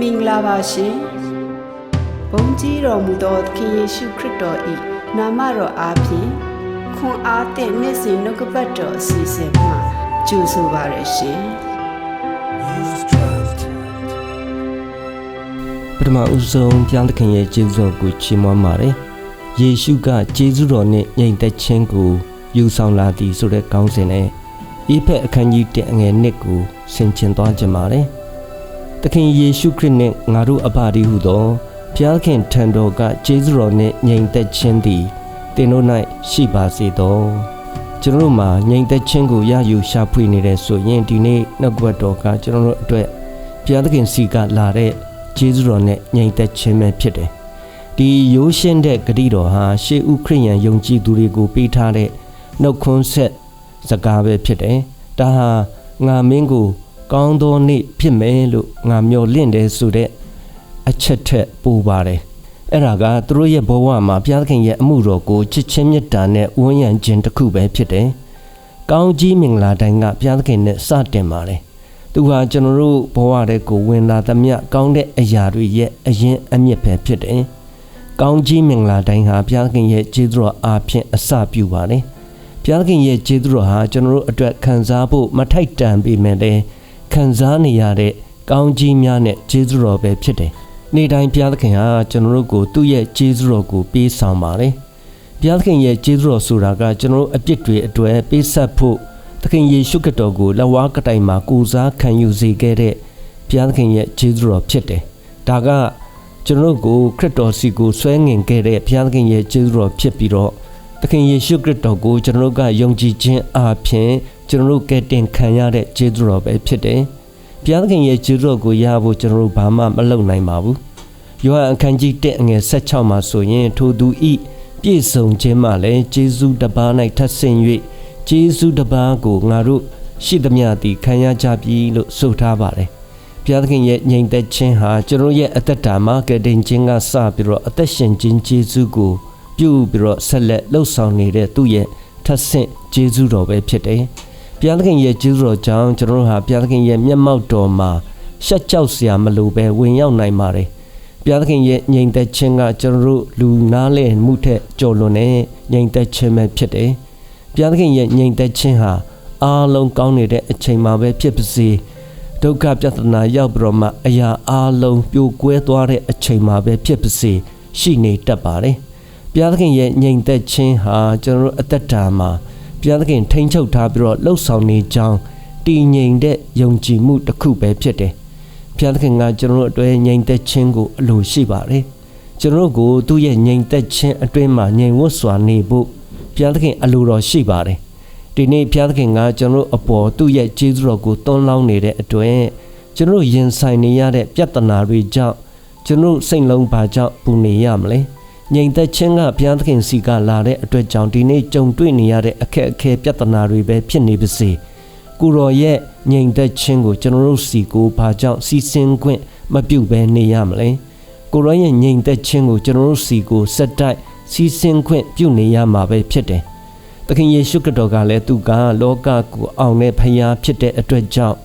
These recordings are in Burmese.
မင်္ဂလာပါရှင်ဘုန်းကြီးတော်မူသောသခင်ယေရှုခရစ်တော်၏နာမတော်အားဖြင့်ခွန်အားသည့်နေ့စဉ်နှုတ်ကပတ်တော်အစီအစဉ်မှာကြိုဆိုပါရရှင်ပထမဦးဆုံးဘုရားသခင်ရဲ့ကျေးဇူးတော်ကိုချီးမွမ်းပါတယ်။ယေရှုကကျေးဇူးတော်နဲ့ညှိနှိုက်ခြင်းကိုယူဆောင်လာသည်ဆိုတဲ့ကောင်းစဉ်နဲ့ဤဖက်အခန်းကြီး1အငယ်1ကိုဆင်ခြင်သွားကြပါတယ်။ သခင်ယေရှုခရစ်နှင့်ငါတို့အဖဒီဟုသောဘုရားခင်ထံတော်ကကျေးဇူးတော်နဲ့ညှိနှိုက်ခြင်းသည်သင်တို့၌ရှိပါစေသော။ကျွန်တော်တို့မှာညှိနှိုက်ခြင်းကိုရယူရှာဖွေနေတယ်ဆိုရင်ဒီနေ့နှုတ်ကပတ်တော်ကကျွန်တော်တို့အတွက်ဘုရားသခင်စီကလာတဲ့ကျေးဇူးတော်နဲ့ညှိသက်ခြင်းပဲဖြစ်တယ်။ဒီရိုးရှင်းတဲ့ဂတိတော်ဟာရှေးဥခရိယန်ယုံကြည်သူတွေကိုပေးထားတဲ့နှုတ်ခွန်းဆက်စကားပဲဖြစ်တယ်။ဒါဟာငါမင်းကို ကောင်းသောနေ့ဖြစ်မယ်လို့ငါမျှော်လင့်တယ်ဆိုတဲ့အချက်ထက်ပိုပါတယ်။အဲ့ဒါကသူတို့ရဲ့ဘဝမှာဘုရားသခင်ရဲ့အမှုတော်ကိုချစ်ချင်းမေတ္တာနဲ့ဝန်းရံခြင်းတစ်ခုပဲဖြစ်တယ်။ကောင်းကြီးမင်္ဂလာတိုင်းကဘုရားသခင်နဲ့စတင်ပါတယ်။သူဟာကျွန်တော်တို့ဘဝတဲ့ကိုဝင်လာသမျှကောင်းတဲ့အရာတွေရဲ့အရင်အမြစ်ပဲဖြစ်တယ်။ကောင်းကြီးမင်္ဂလာတိုင်းဟာဘုရားခင်ရဲ့ကျေးဇူးတော်အားဖြင့်အစပြုပါတယ်။ဘုရားခင်ရဲ့ကျေးဇူးတော်ဟာကျွန်တော်တို့အတွက်ခံစားဖို့မထိုက်တန်ပေမဲ့လည်း ခံစားနေရတဲ့ကောင်းကြီးများနဲ့ကျေးဇူးတော်ပဲဖြစ်တယ်။နေ့တိုင်းဘုရားသခင်ဟာကျွန်တော်တို့ကိုသူ့ရဲ့ကျေးဇူးတော်ကိုပေးဆောင်ပါတယ်။ဘုရားသခင်ရဲ့ကျေးဇူးတော်ဆိုတာကကျွန်တော်တို့အပြစ်တွေအတွေ့ပေးဆက်ဖို့သခင်ယေရှုခရစ်တော်ကိုလက်ဝါးကတိုင်မှာကိုးစားခံယူစေခဲ့တဲ့ဘုရားသခင်ရဲ့ကျေးဇူးတော်ဖြစ်တယ်။ဒါကကျွန်တော်တို့ကိုခရစ်တော်စီကိုဆွဲငင်ခဲ့တဲ့ဘုရားသခင်ရဲ့ကျေးဇူးတော်ဖြစ်ပြီးတော့သခင်ယေရှုခရစ်တော်ကိုကျွန်တော်တို့ကယုံကြည်ခြင်းအပြင် ကျွန်တော်တို့ကယ်တင်ခံရတဲ့ကျေးဇူးတော်ပဲဖြစ်တယ်။ဘုရားသခင်ရဲ့ကျေးဇူးတော်ကိုရဖို့ကျွန်တော်တို့ဘာမှမလုပ်နိုင်ပါဘူး။ယောဟန်အခန်းကြီး1အငယ်16မှာဆိုရင်ထိုသူဤပြည့်စုံခြင်းမှလည်းကျေးဇူးတစ်ပါး၌ထပ်ဆင့်၍ကျေးဇူးတစ်ပါးကိုငါတို့ရှိသမျှသည်ခံရကြပြီလို့ဆိုထားပါတယ်။ဘုရားသခင်ရဲ့ညီန်သက်ခြင်းဟာကျွန်တော်ရဲ့အသက်တာမှာကယ်တင်ခြင်းကစပြီးတော့အသက်ရှင်ခြင်းကျေးဇူးကိုပြုပြီးတော့ဆက်လက်လှုပ်ဆောင်နေတဲ့သူ့ရဲ့ထပ်ဆင့်ကျေးဇူးတော်ပဲဖြစ်တယ်။ ဘုရားသခင်ရဲ့ကျေးဇူးတော်ကြောင့်ကျွန်တော်တို့ဟာဘုရားသခင်ရဲ့မျက်မှောက်တော်မှာရှက်ကြောက်စရာမလိုပဲဝင်ရောက်နိုင်ပါတယ်။ဘုရားသခင်ရဲ့ညီန်သက်ခြင်းကကျွန်တော်တို့လူနားလည်မှုထက်ကျော်လွန်တဲ့ညီန်သက်ခြင်းပဲဖြစ်တယ်။ဘုရားသခင်ရဲ့ညီန်သက်ခြင်းဟာအားလုံးကောင်းနေတဲ့အချိန်မှာပဲဖြစ်ပါစေဒုက္ခပြဿနာရောက်ပြီးတော့မှအရာအားလုံးပြိုကွဲသွားတဲ့အချိန်မှာပဲဖြစ်ပါစေရှိနေတတ်ပါတယ်ဘုရားသခင်ရဲ့ညီန်သက်ခြင်းဟာကျွန်တော်တို့အသက်တာမှာဘု ရားသခင်ထိန်းချုပ်ထားပြီးတော့လှုပ်ဆောင်နေကြောင်းတည်ငြိမ်တဲ့ယုံကြည်မှုတစ်ခုပဲဖြစ်တယ်ဘုရားသခင်ကကျွန်တော်တို့အတွက်ညီန်သက်ခြင်းကိုအလိုရှိပါတယ်ကျွန်တော်တို့ကိုသူ့ရဲ့ညီန်သက်ခြင်းအတွင်းမှာညီန်ဝတ်စွာနေဖို့ဘုရားသခင်အလိုတော်ရှိပါတယ်ဒီနေ့ဘုရားသခင်ကကျွန်တော်တို့အပေါ်သူ့ရဲ့ကျေးဇူးတော်ကိုတွန်းလောင်းနေတဲ့အတွက်ကျွန်တော်တို့ရင်ဆိုင်နေရတဲ့ပြဿနာတွေကြောင့်ကျွန်တော်တို့စိတ်လုံးပါကြောင့်ပူနေရမလဲ ငြိမ်သက်ခြင်းကဘုရားသခင်စီကလာတဲ့အတွက်ကြောင့်ဒီနေ့ကြုံတွေ့နေရတဲ့အခက်အခဲပြဿနာတွေပဲဖြစ်နေပါစေကိုရောရဲ့ငြိမ်သက်ခြင်းကိုကျွန်တော်တို့စီကိုဘာကြောင့်စီစဉ်ခွင့်မပြုတ်ဘဲနေရမလဲကိုရောရဲ့ငြိမ်သက်ခြင်းကိုကျွန်တော်တို့စီကိုစက်တိုက်စီစဉ်ခွင့်ပြုနေရမှာပဲဖြစ်တယ်။သခင်ယေရှုခရစ်တော်ကလည်းသူကလောကကိုအောင်တဲ့ဖခင်ဖြစ်တဲ့အတွက်ကြောင့်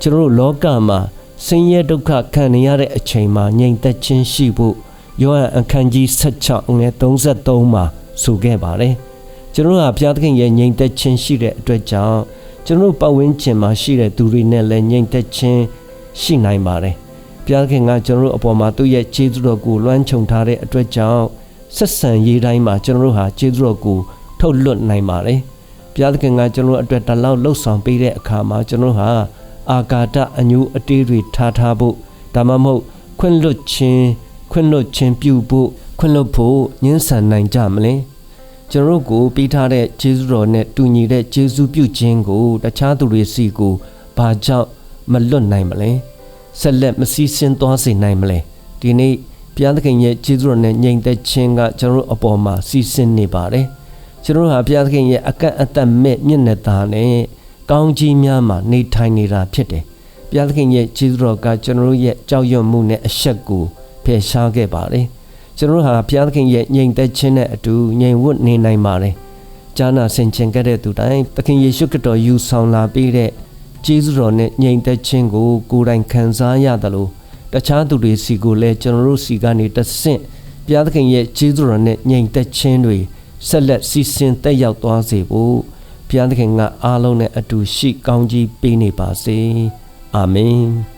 ကျွန်တော်တို့လောကမှာဆင်းရဲဒုက္ခခံနေရတဲ့အချိန်မှာငြိမ်သက်ခြင်းရှိဖို့ ယောဟန်အခန်းကြီး16ငွေ33မှာဆိုခဲ့ပါတယ်။ကျွန်တော်တို့ဟာဘုရားသခင်ရဲ့ငြိမ်သက်ခြင်းရှိတဲ့အတွက်ကြောင့်ကျွန်တော်တို့ပတ်ဝန်းကျင်မှာရှိတဲ့သူတွေနဲ့လည်းငြိမ်သက်ခြင်းရှိနိုင်ပါတယ်။ဘုရားသခင်ကကျွန်တော်တို့အပေါ်မှာသူ့ရဲ့ခြေစွတော်ကိုလွှမ်းခြုံထားတဲ့အတွက်ကြောင့်ဆက်ဆံရေးတိုင်းမှာကျွန်တော်တို့ဟာကျေးဇူးတော်ကိုထုတ်လွတ်နိုင်ပါတယ်။ဘုရားသခင်ကကျွန်တော်တို့အတွက်တလောက်လှုပ်ဆောင်ပေးတဲ့အခါမှာကျွန်တော်တို့ဟာအာကာဒအညူအတေးတွေထားထားဖို့ဒါမှမဟုတ်ခွင့်လွတ်ခြင်း ခွင့်လွတ်ခြင်းပြုဖို့ခွင့်လွတ်ဖို့ညှင်းဆန်နိုင်ကြမလဲ။ကျွန်တော်တို့ကိုပေးထားတဲ့ကျေးဇူးတော်နဲ့တူညီတဲ့ကျေးဇူးပြုခြင်းကိုတခြားသူတွေစီကိုဘာကြောင့်မလွတ်နိုင်မလဲ။ဆက်လက်မစည်းစင်းသွားစေနိုင်မလဲ။ဒီနေ့ဘုရားသခင်ရဲ့ကျေးဇူးတော်နဲ့ညီန်သက်ခြင်းကကျွန်တော်တို့အပေါ်မှာစီစဉ်နေပါတယ်။ကျွန်တော်တို့ဟာဘုရားသခင်ရဲ့အကန့်အသတ်မဲ့မျက်နှာသားနဲ့ကောင်းကြီးများမှာနေထိုင်နေတာဖြစ်တယ်။ဘုရားသခင်ရဲ့ကျေးဇူးတော်ကကျွန်တော်တို့ရဲ့ကြောက်ရွံ့မှုနဲ့အဆက်ကို ဖယ်ရှားခဲ့ပါတယ်။ကျွန်တော်တို့ဟာဘုရားသခင်ရဲ့ညီန်သက်ခြင်းနဲ့အတူညီန်ဝတ်နေနိုင်ပါတယ်။ဂျာနာဆင်ခြင်ခဲ့တဲ့သူတိုင်းသခင်ယေရှုခရစ်တော်ယူဆောင်လာပေးတဲ့ကျေးဇူးတော်နဲ့ညီန်သက်ခြင်းကိုကိုယ်တိုင်ခံစားရတယ်လို့တခြားသူတွေစီကိုလည်းကျွန်တော်တို့စီကနေတဆင့်ဘုရားသခင်ရဲ့ကျေးဇူးတော်နဲ့ညင်သက်ခြင်းတွေဆက်လက်စီစဉ်တက်ရောက်သွားစေဖို့ဘုရားသခင်ကအားလုံးနဲ့အတူရှိကောင်းကြီးပေးနေပါစေအာမင်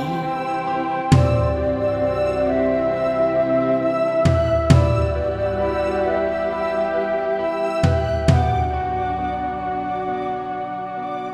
်